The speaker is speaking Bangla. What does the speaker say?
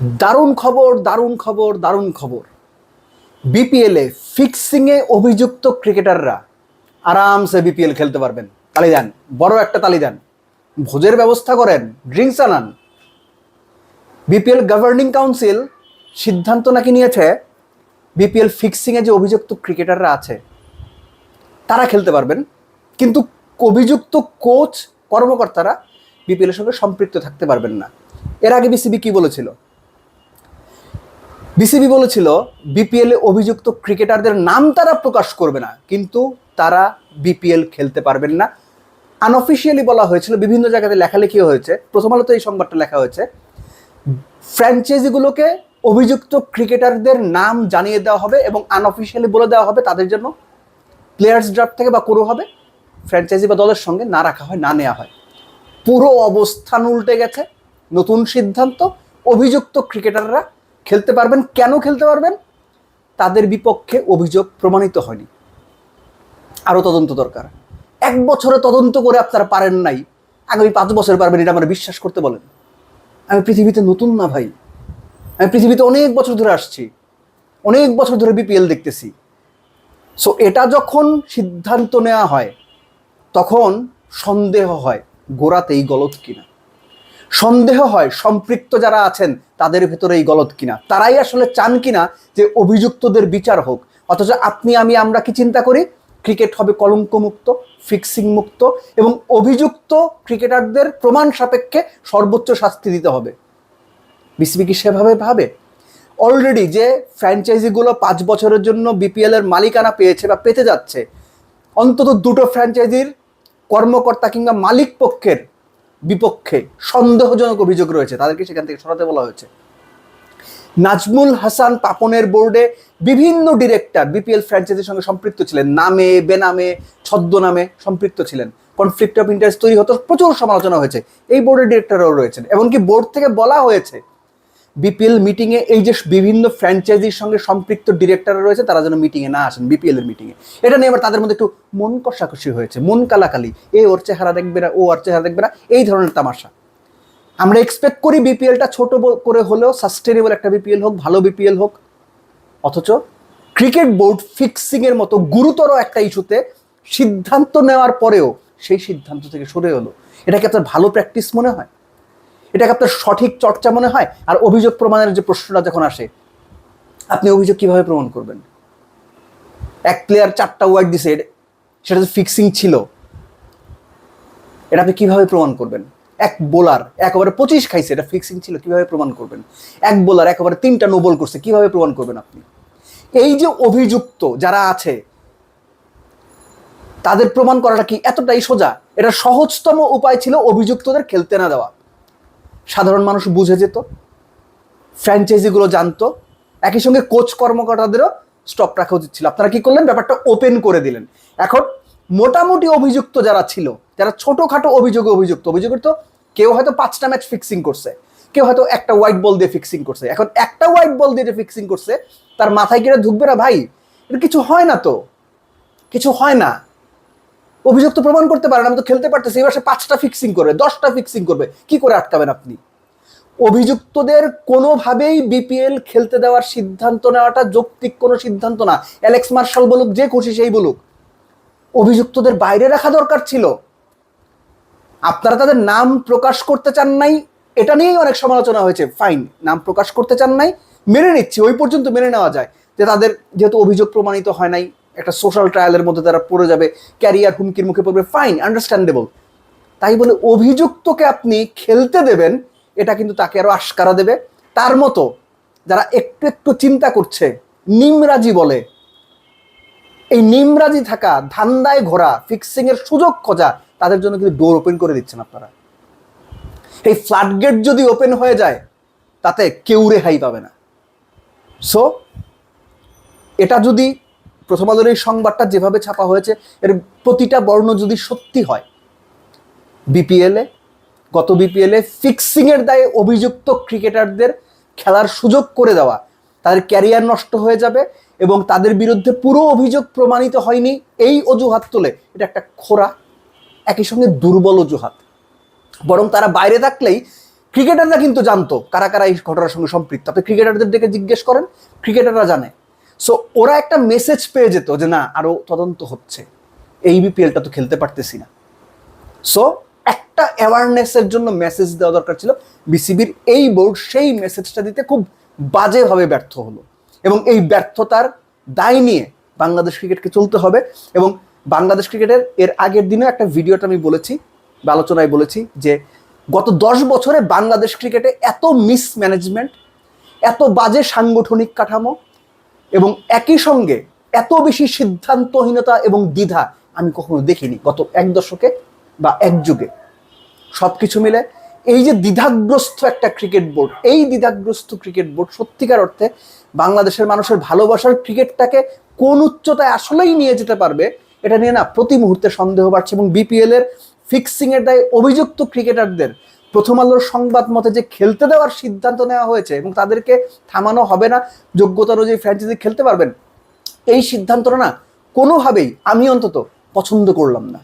দারুণ খবর দারুণ খবর দারুণ খবর। বিপিএলে ফিক্সিংয়ে অভিযুক্ত ক্রিকেটাররা আরামসে বিপিএল খেলতে পারবেন। তালি দেন, বড় একটা তালি দেন। ভোজের ব্যবস্থা করেন ড্রিঙ্কস আনান। বিপিএল গভর্নিং কাউন্সিল সিদ্ধান্ত নাকি নিয়েছে বিপিএল ফিক্সিংয়ে যে অভিযুক্ত ক্রিকেটাররা আছে, তারা খেলতে পারবেন। কিন্তু অভিযুক্ত কোচ কর্মকর্তারা বিপিএল এর সঙ্গে সম্পৃক্ত থাকতে পারবেন না। এর আগে বিসিবি কি বলেছিল? বিসিবি বলেছিল বিপিএল এ অভিযুক্ত ক্রিকেটারদের নাম তারা প্রকাশ করবে না, কিন্তু তারা বিপিএল খেলতে পারবেন না। আনঅফিসিয়ালি বলা হয়েছিল, বিভিন্ন জায়গাতে লেখালেখি হয়েছে, প্রথম আলোতে এই সংবাদটা লেখা হয়েছে। ফ্র্যাঞ্চাইজিগুলোকে অভিযুক্ত ক্রিকেটারদের নাম জানিয়ে দেওয়া হবে এবং আনঅফিসিয়ালি বলে দেওয়া হবে তাদের জন্য। প্লেয়ার্স ড্রাফট থেকে বা কোনো হবে ফ্র্যাঞ্চাইজি বা দলের সঙ্গে না রাখা হয়, না নেওয়া হয়। পুরো অবস্থান উল্টে গেছে, নতুন সিদ্ধান্ত, অভিযুক্ত ক্রিকেটাররা খেলতে পারবেন, কেন খেলতে পারবেন? তাদের বিপক্ষে অভিযোগ প্রমাণিত হয়নি। আরও তদন্ত দরকার। এক বছরে তদন্ত করে আপনারা পারেন নাই। আগামী পাঁচ বছর পারবেন, এটা আমার বিশ্বাস করতে বলেন। আমি পৃথিবীতে নতুন না ভাই। আমি পৃথিবীতে অনেক বছর ধরে আসছি। অনেক বছর ধরে বিপিএল দেখতেছি। সো এটা যখন সিদ্ধান্ত নেওয়া হয়, তখন সন্দেহ হয়, গোড়াতেই গলত কিনা। সন্দেহ হয় সম্পৃক্ত যারা আছেন তাদের ভেতরে এই গলত কিনা। তারাই আসলে চান কিনা যে অভিযুক্তদের বিচার হোক। অথচ আপনি, আমি, আমরা কি চিন্তা করি? ক্রিকেট হবে কলঙ্ক মুক্ত ফিক্সিং মুক্ত এবং অভিযুক্ত ক্রিকেটারদের প্রমাণ সাপেক্ষে সর্বোচ্চ শাস্তি দিতে হবে। বিসিবি কি সেভাবে ভাবে? অলরেডি যে ফ্র্যাঞ্চাইজিগুলো পাঁচ বছরের জন্য বিপিএল এর মালিকানা পেয়েছে বা পেতে যাচ্ছে, অন্তত দুটো ফ্র্যাঞ্চাইজির কর্মকর্তা কিংবা মালিক পক্ষের বিপক্ষে সন্দেহজনক অভিযোগ রয়েছে, তাদেরকে সেখান থেকে সরাতে বলা হয়েছে। নাজমুল হাসান পাপনের বোর্ডে বিভিন্ন ডিরেক্টর বিপিএল ফ্র্যাঞ্চাইজির সঙ্গে সম্পৃক্ত ছিলেন। নামে, বেনামে, ছদ্মনামে সম্পৃক্ত ছিলেন। কনফ্লিক্ট অফ ইন্টারেস্ট তৈরি হতো, প্রচুর সমালোচনা হয়েছে। এই বোর্ডের ডিরেক্টরও রয়েছেন। এমনকি বোর্ড থেকে বলা হয়েছে বিপিএল মিটিংয়ে এই যে বিভিন্ন ফ্র্যাঞ্চাইজির সঙ্গে সম্পৃক্ত ডিরেক্টররা রয়েছে, তারা যেন মিটিংয়ে না আসেন বিপিএল এর মিটিংয়ে এটা নিয়ে আবার তাদের মধ্যে একটু মন কষাকষি হয়েছে, মন কালাকালি। এ ওর চেহারা দেখবে না, ও ওর চেহারা দেখবে না, এই ধরনের তামাশা। আমরা এক্সপেক্ট করি বিপিএলটা ছোট করে হলেও সাস্টেনেবল একটা বিপিএল হোক, ভালো বিপিএল হোক। অথচ ক্রিকেট বোর্ড ফিক্সিং এর মতো গুরুতর একটা ইস্যুতে সিদ্ধান্ত নেওয়ার পরেও সেই সিদ্ধান্ত থেকে সরে হলো এটা কি আপনার ভালো প্র্যাকটিস মনে হয়? এটাকে আপনার সঠিক চর্চা মনে হয় আর অভিযোগ প্রমাণের যে প্রশ্নটা যখন আসে, আপনি অভিযোগ কীভাবে প্রমাণ করবেন? এক প্লেয়ার চারটা ওয়াইড দিছে সেটা তো ফিক্সিং ছিল। এটা আপনি কীভাবে প্রমাণ করবেন? এক বোলার একেবারে পঁচিশ খাইছে, এটা ফিক্সিং ছিল, কীভাবে প্রমাণ করবেন? এক বোলার একেবারে তিনটা নো বল করছে, কীভাবে প্রমাণ করবেন আপনি? এই যে অভিযুক্ত যারা আছে, তাদের প্রমাণ করাটা কি এতটাই সোজা? এটা সহজতম উপায় ছিল অভিযুক্তদের খেলতে না দেওয়া। সাধারণ মানুষ বুঝে যেত ফ্র্যাঞ্চাইজিগুলো জানতো, একই সঙ্গে কোচ কর্মকর্তাদেরও স্টপ রাখা উচিত ছিল। আপনারা কি করলেন? ব্যাপারটা ওপেন করে দিলেন। এখন মোটামুটি অভিযুক্ত যারা ছিল, যারা ছোটোখাটো অভিযোগে অভিযুক্ত, অভিযোগের তো কেউ হয়তো পাঁচটা ম্যাচ ফিক্সিং করছে, কেউ হয়তো একটা হোয়াইট বল দিয়ে ফিক্সিং করছে। এখন একটা হোয়াইট বল দিয়ে যে ফিক্সিং করছে, তার মাথায় কিনা ঢুকবে না, ভাই, এটা কিছু হয় না তো। কিছু হয় না। অভিযুক্ত প্রমাণ করতে পারেন, আমি তো খেলতে পারতেছি, এবার সে পাঁচটা ফিক্সিং করবে, দশটা ফিক্সিং করবে, কি করে আটকাবেন আপনি? অভিযুক্তদের কোনোভাবেই বিপিএল খেলতে দেওয়ার সিদ্ধান্ত নেওয়াটা যৌক্তিক কোনো সিদ্ধান্ত না। অ্যালেক্স মার্শাল বলুক, যে খুশি সেই বলুক। অভিযুক্তদের বাইরে রাখা দরকার ছিল। আপনারা তাদের নাম প্রকাশ করতে চান নাই, এটা নিয়েই অনেক সমালোচনা হয়েছে। ফাইন নাম প্রকাশ করতে চান নাই, মেনে নিচ্ছি, ওই পর্যন্ত মেনে নেওয়া যায় যে তাদের যেহেতু অভিযোগ প্রমাণিত হয় নাই। একটা সোশ্যাল ট্রায়ালের মধ্যে তারা পড়ে যাবে ক্যারিয়ার হুমকির মুখে পড়বে ফাইন আন্ডারস্ট্যান্ডেবল তাই বলে অভিযুক্তকে আপনি খেলতে দেবেন, এটা কিন্তু তাকে আরও আশকারা দেবে। তার মতো যারা একটু একটু চিন্তা করছে, নিমরাজি বলে, এই নিমরাজি থাকা, ধান্দায় ঘোরা ফিক্সিং এর সুযোগ খোঁজা, তাদের জন্য কিন্তু ডোর ওপেন করে দিচ্ছেন আপনারা। এই ফ্লাড গেট যদি ওপেন হয়ে যায়, তাতে কেউ রেহাই পাবে না। সো এটা যদি প্রথম আলোর এই সংবাদটা যেভাবে ছাপা হয়েছে, এর প্রতিটা বর্ণ যদি সত্যি হয় বিপিএলে গত বিপিএলে ফিক্সিং এর দায়ে অভিযুক্ত ক্রিকেটারদের খেলার সুযোগ করে দেওয়া, তাদের ক্যারিয়ার নষ্ট হয়ে যাবে এবং তাদের বিরুদ্ধে পুরো অভিযোগ প্রমাণিত হয়নি, এই অজুহাত তোলে, এটা একটা খোরা, একই সঙ্গে দুর্বল অজুহাত। বরং তারা বাইরে থাকলেই ক্রিকেটাররা কিন্তু জানতো কারা কারা এই ঘটনার সঙ্গে সম্পৃক্ত। আপনি ক্রিকেটারদের দিকে জিজ্ঞেস করেন, ক্রিকেটাররা জানে। সো ওরা একটা মেসেজ পেয়ে যেত যে না, আরও তদন্ত হচ্ছে। এই বিপিএলটা তো খেলতে পারতেছি না। সো একটা অ্যাওয়ারনেসের জন্য মেসেজ দেওয়া দরকার ছিল। বিসিবির এই বোর্ড সেই মেসেজটা দিতে খুব বাজেভাবে ব্যর্থ হলো। এবং এই ব্যর্থতার দায় নিয়ে বাংলাদেশ ক্রিকেটকে চলতে হবে। এবং বাংলাদেশ ক্রিকেটের এর আগের দিনেও একটা ভিডিওটা আমি বলেছি, বা আলোচনায় বলেছি যে গত দশ বছরে বাংলাদেশ ক্রিকেটে এত মিসম্যানেজমেন্ট এত বাজে সাংগঠনিক কাঠামো এবং একই সঙ্গে এত বেশি সিদ্ধান্তহীনতা এবং দ্বিধা আমি কখনো দেখিনি গত এক দশকে বা এক যুগে। সব কিছু মিলে এই যে দ্বিধাগ্রস্ত একটা ক্রিকেট বোর্ড, এই দ্বিধাগ্রস্ত ক্রিকেট বোর্ড সত্যিকার অর্থে বাংলাদেশের মানুষের ভালোবাসার ক্রিকেটটাকে কোন উচ্চতায় আসলেই নিয়ে যেতে পারবে, এটা নিয়ে না প্রতি মুহূর্তে সন্দেহ বাড়ছে এবং বিপিএল এর ফিক্সিং এর দায়ে অভিযুক্ত ক্রিকেটারদের প্রথম আলোর সংবাদ মতে যে খেলতে দেওয়ার সিদ্ধান্ত নেওয়া হয়েছে এবং তাদেরকে থামানো হবে না, যোগ্যতা অনুযায়ী ফ্র্যাঞ্চাইজি খেলতে পারবেন, এই সিদ্ধান্তটা না কোনোভাবেই আমি অন্তত পছন্দ করলাম না।